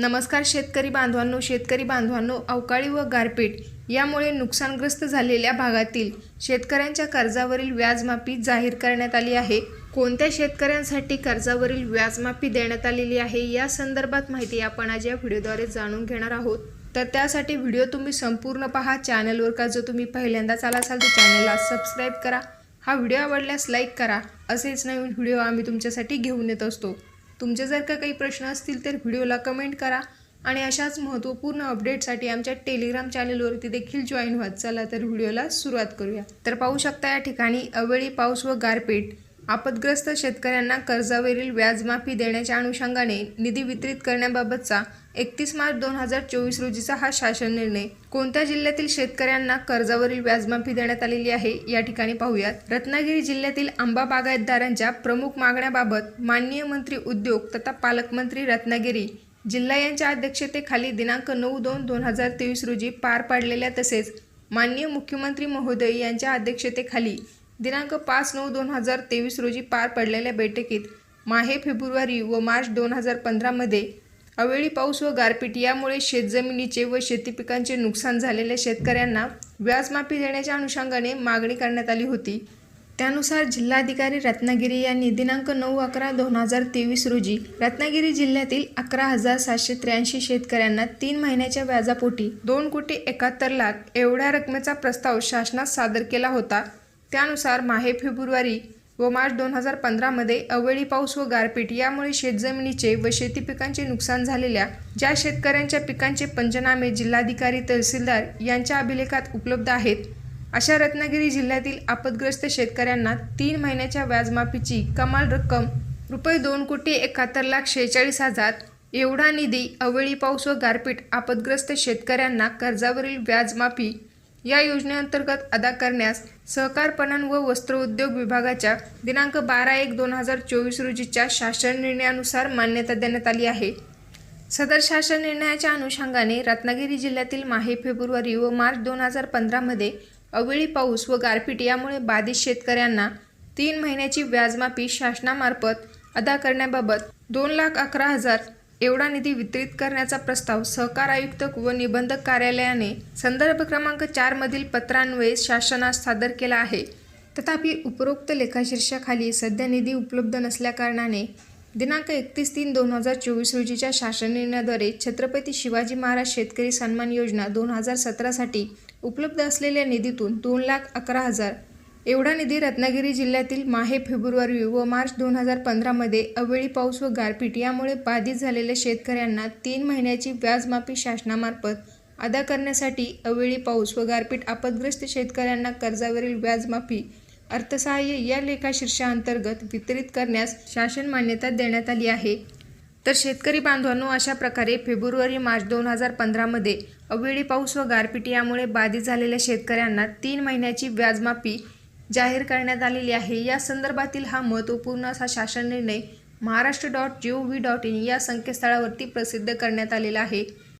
नमस्कार शेतकरी बांधवांनो शेतकरी बांधवांनो अवकाळी व गारपीट यामुळे नुकसानग्रस्त झालेल्या भागातील शेतकऱ्यांच्या कर्जावरील व्याजमाफी जाहीर करण्यात आली आहे. कोणत्या शेतकऱ्यांसाठी कर्जावरील व्याजमाफी देण्यात आलेली आहे या संदर्भात माहिती आपण आज या व्हिडिओद्वारे जाणून घेणार आहोत. तर त्यासाठी व्हिडिओ तुम्ही संपूर्ण पहा चॅनलवर का जो तुम्ही पहिल्यांदाच आला असाल तर चॅनलला सबस्क्राईब करा. हा व्हिडिओ आवडल्यास लाईक करा. असेच नवीन व्हिडिओ आम्ही तुमच्यासाठी घेऊन येत असतो. तुमचे जर का काही प्रश्न असतील तर व्हिडिओला कमेंट करा. आणि अशाच महत्त्वपूर्ण अपडेटसाठी आमच्या टेलिग्राम चॅनलवरती देखील जॉईन व्हा चला तर व्हिडिओला सुरुवात करूया. तर पाहू शकता या ठिकाणी अवेळी पाऊस व गारपीट. आपदग्रस्त शेतकऱ्यांना कर्जावरील व्याजमाफी देण्याच्या अनुषंगाने निधी वितरित करण्याबाबतचा एकतीस मार्च दोन हजार चोवीस रोजीचा हा शासन निर्णय. कोणत्या जिल्ह्यातील शेतकऱ्यांना कर्जावरील व्याजमाफी देण्यात आलेली आहे या ठिकाणी पाहूयात. रत्नागिरी जिल्ह्यातील आंबा बागायतदारांच्या प्रमुख मागण्याबाबत माननीय मंत्री उद्योग तथा पालकमंत्री रत्नागिरी जिल्हा यांच्या अध्यक्षतेखाली दिनांक नऊ दोन दोन हजार तेवीस रोजी पार पाडलेल्या तसेच माननीय मुख्यमंत्री महोदय यांच्या अध्यक्षतेखाली दिनांक पाच नऊ दोन हजार तेवीस रोजी पार पडलेल्या बैठकीत माहे फेब्रुवारी व मार्च दोन हजार पंधरामध्ये अवेळी पाऊस व गारपीट यामुळे शेतजमिनीचे व शेती पिकांचे नुकसान झालेल्या शेतकऱ्यांना व्याजमाफी देण्याच्या अनुषंगाने मागणी करण्यात आली होती. त्यानुसार जिल्हाधिकारी रत्नागिरी यांनी दिनांक नऊ अकरा दोन हजार तेवीस रोजी रत्नागिरी जिल्ह्यातील अकरा हजार सातशे त्र्याऐंशी शेतकऱ्यांना तीन महिन्याच्या व्याजापोटी दोन कोटी एकाहत्तर लाख एवढ्या रकमेचा प्रस्ताव शासनात सादर केला होता. त्यानुसार माहे फेब्रुवारी व मार्च दोन हजार पंधरामध्ये अवेळी पाऊस व गारपीट यामुळे शेतजमिनीचे व शेती पिकांचे नुकसान झालेल्या ज्या शेतकऱ्यांच्या पिकांचे पंचनामे जिल्हाधिकारी तहसीलदार यांच्या अभिलेखात उपलब्ध आहेत अशा रत्नागिरी जिल्ह्यातील आपदग्रस्त शेतकऱ्यांना तीन महिन्याच्या व्याजमाफीची कमाल रक्कम रुपये दोन कोटी एकाहत्तर लाख शेहेचाळीस हजार एवढा निधी अवेळी पाऊस व गारपीट आपदग्रस्त शेतकऱ्यांना कर्जावरील व्याजमाफी या योजनेअंतर्गत अदा करण्यास सहकार पणन व वस्त्रोद्योग विभागाच्या दिनांक बारा एक दोन हजार चोवीस रोजीच्या शासन निर्णयानुसार मान्यता देण्यात आली आहे. सदर शासन निर्णयाच्या अनुषंगाने रत्नागिरी जिल्ह्यातील माहे फेब्रुवारी व मार्च दोन हजार पंधरामध्ये अवेळी पाऊस व गारपीट यामुळे बाधित शेतकऱ्यांना तीन महिन्याची व्याजमाफी शासनामार्फत अदा करण्याबाबत दोन लाख अकरा हजार एवढा निधी वितरित करण्याचा प्रस्ताव सहकार आयुक्त व निबंधक कार्यालयाने संदर्भ क्रमांक चारमधील पत्रान्वये शासनास सादर केला आहे. तथापि उपरोक्त लेखाशीर्षाखाली सध्या निधी उपलब्ध नसल्याकारणाने दिनांक एकतीस तीन दोन हजार चोवीस रोजीच्या शासन निर्णयाद्वारे छत्रपती शिवाजी महाराज शेतकरी सन्मान योजना दोन हजार सतरासाठी उपलब्ध असलेल्या निधीतून दोन लाख अकरा हजार एवढा निधी रत्नागिरी जिल्ह्यातील माहे फेब्रुवारी व मार्च दोन हजार पंधरामध्ये अवेळी पाऊस व गारपीट यामुळे बाधित झालेल्या शेतकऱ्यांना तीन महिन्याची व्याजमाफी शासनामार्फत अदा करण्यासाठी अवेळी पाऊस व गारपीट आपदग्रस्त शेतकऱ्यांना कर्जावरील व्याजमाफी अर्थसहाय्य या लेखाशीर्षाअंतर्गत वितरित करण्यास शासन मान्यता देण्यात आली आहे. तर शेतकरी बांधवांनो अशा प्रकारे फेब्रुवारी मार्च दोन हजार पंधरामध्ये अवेळी पाऊस व गारपीट यामुळे बाधित झालेल्या शेतकऱ्यांना तीन महिन्याची व्याजमाफी जाहीर करण्यात आलेली आहे. या संदर्भातील हा महत्त्वपूर्ण असा शासन निर्णय Maharashtra dot G O V dot in या संकेतस्थळावरती प्रसिद्ध करण्यात आलेला आहे.